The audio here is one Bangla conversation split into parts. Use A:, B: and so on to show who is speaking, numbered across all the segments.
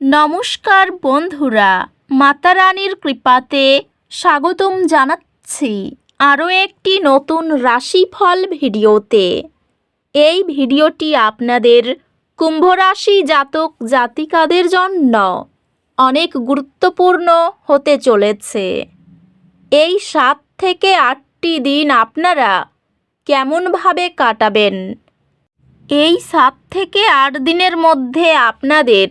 A: নমস্কার বন্ধুরা মাতা রানীর কৃপাতে স্বাগতম জানাচ্ছি আরও একটি নতুন রাশিফল ভিডিওতে। এই ভিডিওটি আপনাদের কুম্ভ রাশি জাতক জাতিকাদের জন্য অনেক গুরুত্বপূর্ণ হতে চলেছে। এই সাত থেকে আটটি দিন আপনারা কেমনভাবে কাটাবেন? এই সাত থেকে আট দিনের মধ্যে আপনাদের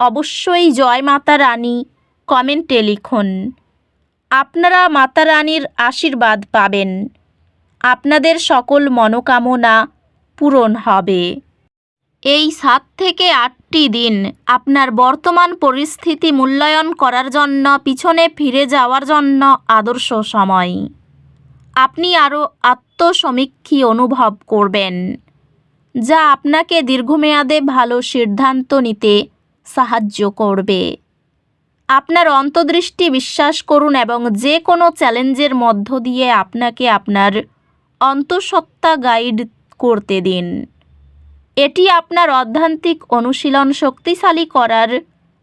A: অবশ্যই জয় মাতা রানী, কমেন্টে লিখুন। আপনারা মাতা রানীর আশীর্বাদ পাবেন। আপনাদের সকল মনোকামনা পূরণ হবে। এই সাত থেকে আটটি দিন আপনার বর্তমান পরিস্থিতি মূল্যায়ন করার জন্য, পিছনে ফিরে যাওয়ার জন্য আদর্শ সময়। আপনি আরও আত্মসমীক্ষী অনুভব করবেন, যা আপনাকে দীর্ঘমেয়াদে ভালো সিদ্ধান্ত নিতে সাহায্য করবে। আপনার অন্তর্দৃষ্টি বিশ্বাস করুন এবং যে কোনো চ্যালেঞ্জের মধ্য দিয়ে আপনাকে আপনার অন্তঃসত্ত্বা গাইড করতে দিন। এটি আপনার অধ্যান্তিক অনুশীলন শক্তিশালী করার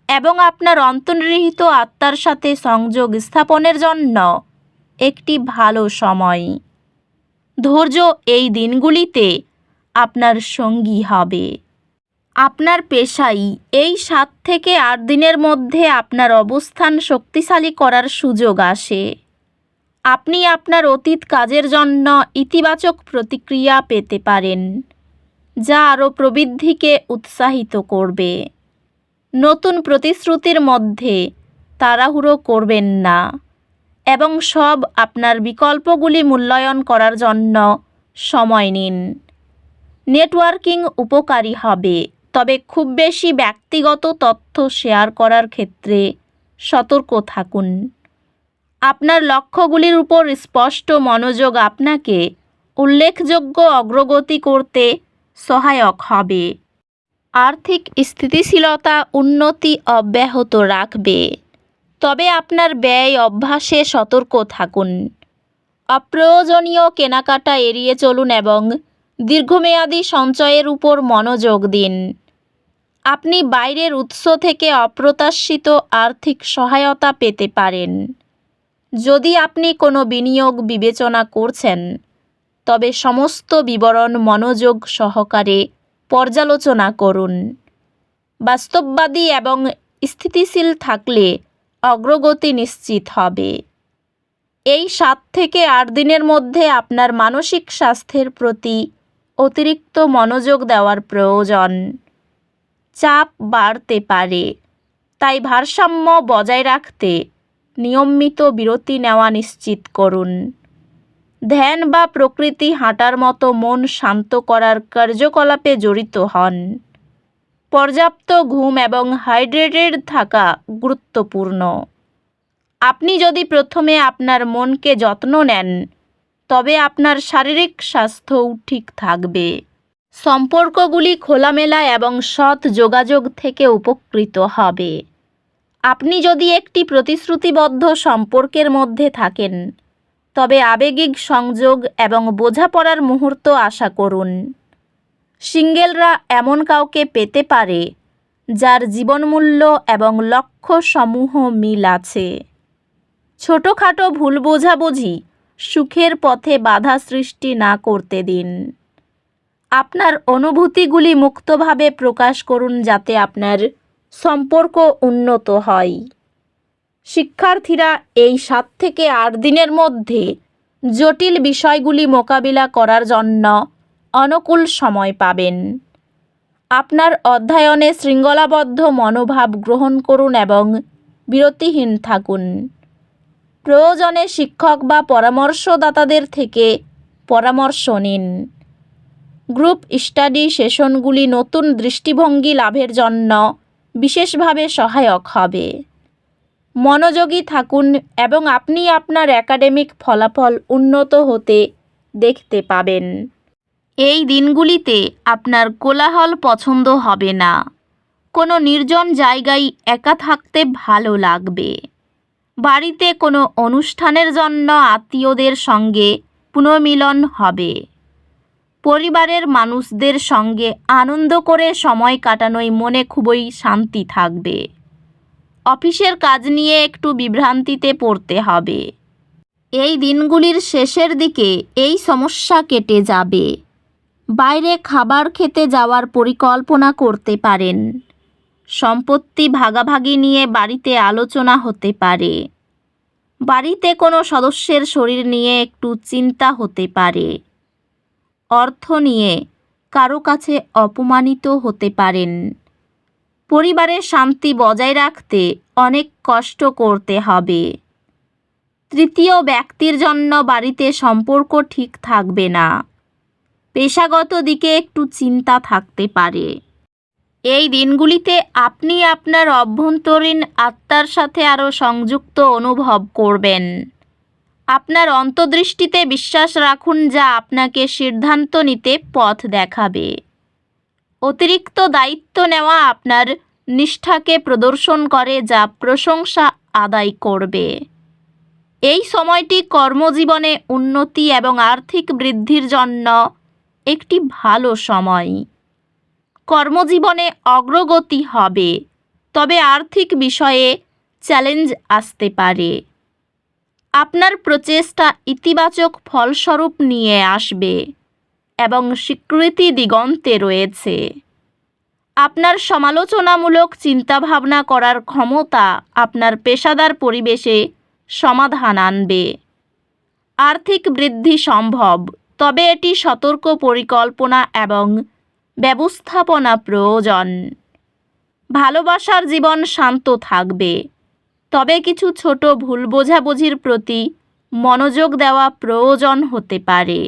A: এবং আপনার অন্তর্নিহিত আত্মার সাথে সংযোগ স্থাপনের জন্য একটি ভালো সময়। ধৈর্য এই দিনগুলিতে আপনার সঙ্গী হবে। আপনার পেশাই। এই সাত থেকে আট দিনের মধ্যে আপনার অবস্থান শক্তিশালী করার সুযোগ আসে। আপনি আপনার অতীত কাজের জন্য ইতিবাচক প্রতিক্রিয়া পেতে পারেন, যা আরও প্রবৃদ্ধিকে উৎসাহিত করবে। নতুন প্রতিশ্রুতির মধ্যে তাড়াহুড়ো করবেন না এবং সব আপনার বিকল্পগুলি মূল্যায়ন করার জন্য সময় নিন। নেটওয়ার্কিং উপকারী হবে। তবে খুব বেশি ব্যক্তিগত তথ্য শেয়ার করার ক্ষেত্রে সতর্ক থাকুন। আপনার লক্ষ্যগুলির উপর স্পষ্ট মনোযোগ আপনাকে উল্লেখযোগ্য অগ্রগতি করতে সহায়ক হবে। আর্থিক স্থিতিশীলতা উন্নতি অব্যাহত রাখবে। তবে আপনার ব্যয় অভ্যাসে সতর্ক থাকুন। অপ্রয়োজনীয় কেনাকাটা এড়িয়ে চলুন এবং দীর্ঘমেয়াদী সঞ্চয়ের উপর মনোযোগ দিন। আপনি বাইরের উৎস থেকে অপ্রত্যাশিত আর্থিক সহায়তা পেতে পারেন। যদি আপনি কোনো বিনিয়োগ বিবেচনা করছেন, তবে সমস্ত বিবরণ মনোযোগ সহকারে পর্যালোচনা করুন। বাস্তববাদী এবং স্থিতিশীল থাকলে অগ্রগতি নিশ্চিত হবে। এই সাত থেকে আট দিনের মধ্যে আপনার মানসিক স্বাস্থ্যের প্রতি অতিরিক্ত মনোযোগ দেওয়ার প্রয়োজন। চাপ বাড়তে পারে। তাই ভারসাম্য বজায় রাখতে নিয়মিত বিরতি নেওয়া নিশ্চিত করুন। ধ্যান বা প্রকৃতি হাঁটার মতো মন শান্ত করার কার্যকলাপে জড়িত হন। পর্যাপ্ত ঘুম এবং হাইড্রেটেড থাকা গুরুত্বপূর্ণ। আপনি যদি প্রথমে আপনার মনকে যত্ন নেন, তবে আপনার শারীরিক স্বাস্থ্যও ঠিক থাকবে। সম্পর্কগুলি খোলামেলা এবং সৎ যোগাযোগ থেকে উপকৃত হবে। আপনি যদি একটি প্রতিশ্রুতিবদ্ধ সম্পর্কের মধ্যে থাকেন, তবে আবেগিক সংযোগ এবং বোঝাপড়ার মুহূর্ত আশা করুন। সিঙ্গেলরা এমন কাউকে পেতে পারে, যার জীবনমূল্য এবং লক্ষ্য সমূহ মিল আছে। ছোটোখাটো ভুল বোঝাবুঝি সুখের পথে বাধা সৃষ্টি না করতে দিন। আপনার অনুভূতিগুলি মুক্তভাবে প্রকাশ করুন যাতে আপনার সম্পর্ক উন্নত হয়। শিক্ষার্থীরা এই সাত থেকে আট দিনের মধ্যে জটিল বিষয়গুলি মোকাবিলা করার জন্য অনুকূল সময় পাবেন। আপনার অধ্যয়নে শৃঙ্খলাবদ্ধ মনোভাব গ্রহণ করুন এবং বিরতিহীন থাকুন। প্রয়োজনে শিক্ষক বা পরামর্শদাতাদের থেকে পরামর্শ নিন। গ্রুপ স্টাডি সেশনগুলি নতুন দৃষ্টিভঙ্গি লাভের জন্য বিশেষভাবে সহায়ক হবে। মনোযোগী থাকুন এবং আপনি আপনার একাডেমিক ফলাফল উন্নত হতে দেখতে পাবেন। এই দিনগুলিতে আপনার কোলাহল পছন্দ হবে না। কোনো নির্জন জায়গায় একা থাকতে ভালো লাগবে। বাড়িতে কোনো অনুষ্ঠানের জন্য আত্মীয়দের সঙ্গে পুনর্মিলন হবে। পরিবারের মানুষদের সঙ্গে আনন্দ করে সময় কাটানোয় মনে খুবই শান্তি থাকবে। অফিসের কাজ নিয়ে একটু বিভ্রান্তিতে পড়তে হবে। এই দিনগুলির শেষের দিকে এই সমস্যা কেটে যাবে। বাইরে খাবার খেতে যাওয়ার পরিকল্পনা করতে পারেন। সম্পত্তি ভাগাভাগি নিয়ে বাড়িতে আলোচনা হতে পারে। বাড়িতে কোনো সদস্যের শরীর নিয়ে একটু চিন্তা হতে পারে। অর্থ নিয়ে কারও কাছে অপমানিত হতে পারেন। পরিবারের শান্তি বজায় রাখতে অনেক কষ্ট করতে হবে। তৃতীয় ব্যক্তির জন্য বাড়িতে সম্পর্ক ঠিক থাকবে না। পেশাগত দিকে একটু চিন্তা থাকতে পারে। এই দিনগুলিতে আপনি আপনার অভ্যন্তরীণ আত্মার সাথে আরও সংযুক্ত অনুভব করবেন। আপনার অন্তর্দৃষ্টিতে বিশ্বাস রাখুন যা আপনাকে সিদ্ধান্ত নিতে পথ দেখাবে। অতিরিক্ত দায়িত্ব নেওয়া আপনার নিষ্ঠাকে প্রদর্শন করে যা প্রশংসা আদায় করবে। এই সময়টি কর্মজীবনে উন্নতি এবং আর্থিক বৃদ্ধির জন্য একটি ভালো সময়। কর্মজীবনে অগ্রগতি হবে, তবে আর্থিক বিষয়ে চ্যালেঞ্জ আসতে পারে। আপনার প্রচেষ্টা ইতিবাচক ফলস্বরূপ নিয়ে আসবে এবং স্বীকৃতি দিগন্তে রয়েছে। আপনার সমালোচনামূলক চিন্তাভাবনা করার ক্ষমতা আপনার পেশাদার পরিবেশে সমাধান আনবে। আর্থিক বৃদ্ধি সম্ভব, তবে এটি সতর্ক পরিকল্পনা এবং ব্যবস্থাপনা প্রয়োজন। ভালোবাসার জীবন শান্ত থাকবে। তবে কিছু ছোট ভুল বোঝাবুঝির প্রতি মনোযোগ দেওয়া প্রয়োজন হতে পারে।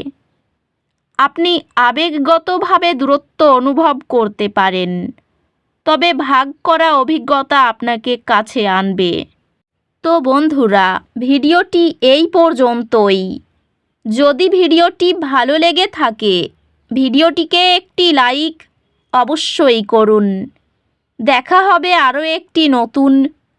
A: আপনি আবেগগতভাবে দূরত্ব অনুভব করতে পারেন, তবে ভাগ করা অভিজ্ঞতা আপনাকে কাছে আনবে। তো বন্ধুরা, ভিডিওটি এই পর্যন্তই। যদি ভিডিওটি ভালো লেগে থাকে, ভিডিওটিকে একটি লাইক অবশ্যই করুন। দেখা হবে আরও একটি নতুন